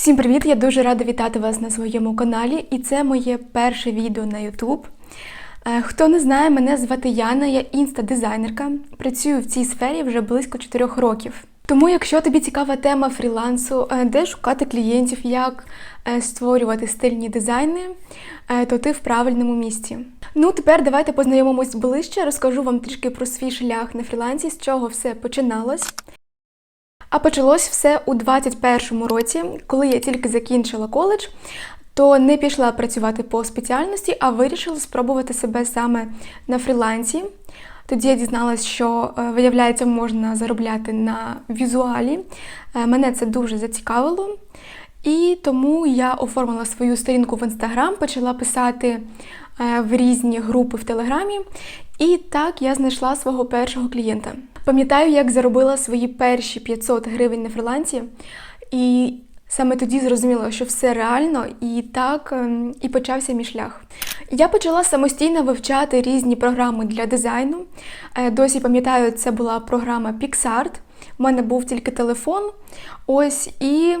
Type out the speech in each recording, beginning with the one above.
Всім привіт! Я дуже рада вітати вас на своєму каналі, і це моє перше відео на YouTube. Е, Хто не знає, мене звати Яна, я інста-дизайнерка. Працюю в цій сфері вже близько 4 років. Тому, якщо тобі цікава тема фрілансу, е, де шукати клієнтів, як е, створювати стильні дизайни, то ти в правильному місці. Ну, тепер давайте познайомимось ближче, розкажу вам трішки про свій шлях на фрілансі, з чого все починалось. А почалось все у 21-му році, коли я тільки закінчила коледж, то не пішла працювати по спеціальності, а вирішила спробувати себе саме на фрілансі. Тоді я дізналась, що е, виявляється, можна заробляти на візуалі. Е, Мене це дуже зацікавило. І тому я оформила свою сторінку в інстаграм, почала писати е, в різні групи в Телеграмі. І так я знайшла свого першого клієнта. Пам'ятаю, як заробила свої перші 500 гривень на фрілансі, і саме тоді зрозуміла, що все реально, і так ем, і почався мій шлях. Я почала самостійно вивчати різні програми для дизайну. Е, Досі пам'ятаю, це була програма PixArt. У мене був тільки телефон. Ось і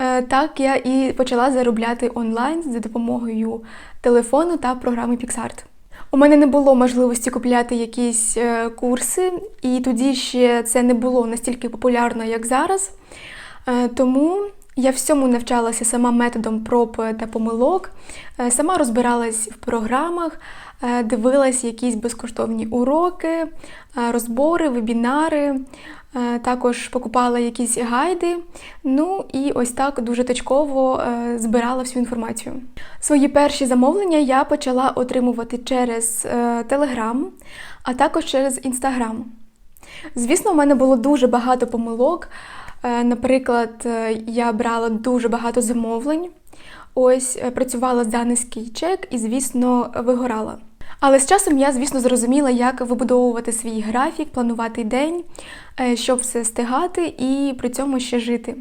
е, так я і почала заробляти онлайн за допомогою телефону та програми PixArt. У мене не було можливості купляти якісь е, курси, і тоді ще це не було настільки популярно, як зараз. Е, тому я всьому навчалася сама методом проб та помилок, е, сама розбиралась в програмах, дивилась якісь безкоштовні уроки, розбори, вебінари. Е, Також покупала якісь гайди. Ну і ось так дуже точково е, збирала всю інформацію. Свої перші замовлення я почала отримувати через Телеграм, а також через Інстаграм. Звісно, у мене було дуже багато помилок. Е, Наприклад, я брала дуже багато замовлень, ось працювала за низький чек і, звісно, вигорала. Але з часом я, звісно, зрозуміла, як вибудовувати свій графік, планувати день, е, щоб все стигати і при цьому ще жити.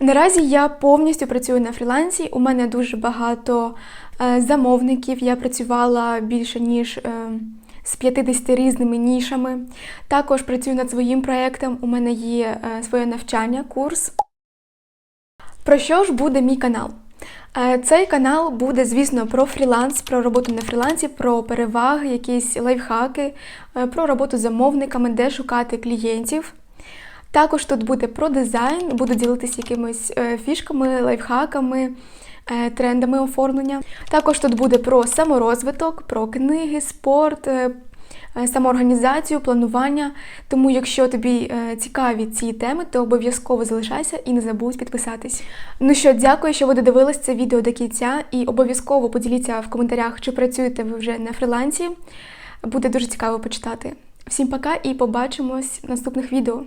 Наразі я повністю працюю на фрілансі. У мене дуже багато е, замовників. Я працювала більше ніж е, з 50 різними нішами. Також працюю над своїм проєктом. У мене є своє навчання, курс. Про що ж буде мій канал? Е, Цей канал буде, звісно, про фріланс, про роботу на фрілансі, про переваги, якісь лайфхаки, е, про роботу з замовниками, де шукати клієнтів. Також тут буде про дизайн, буду ділитися якимись е, фішками, лайфхаками, трендами оформлення. Також тут буде про саморозвиток, про книги, спорт, самоорганізацію, планування. Тому, якщо тобі е, цікаві ці теми, то обов'язково залишайся і не забудь підписатись. Ну що, дякую, що ви додивились це відео до кінця, і обов'язково поділіться в коментарях, чи працюєте ви вже на фрілансі. Буде дуже цікаво почитати. Всім пока і побачимось в наступних відео.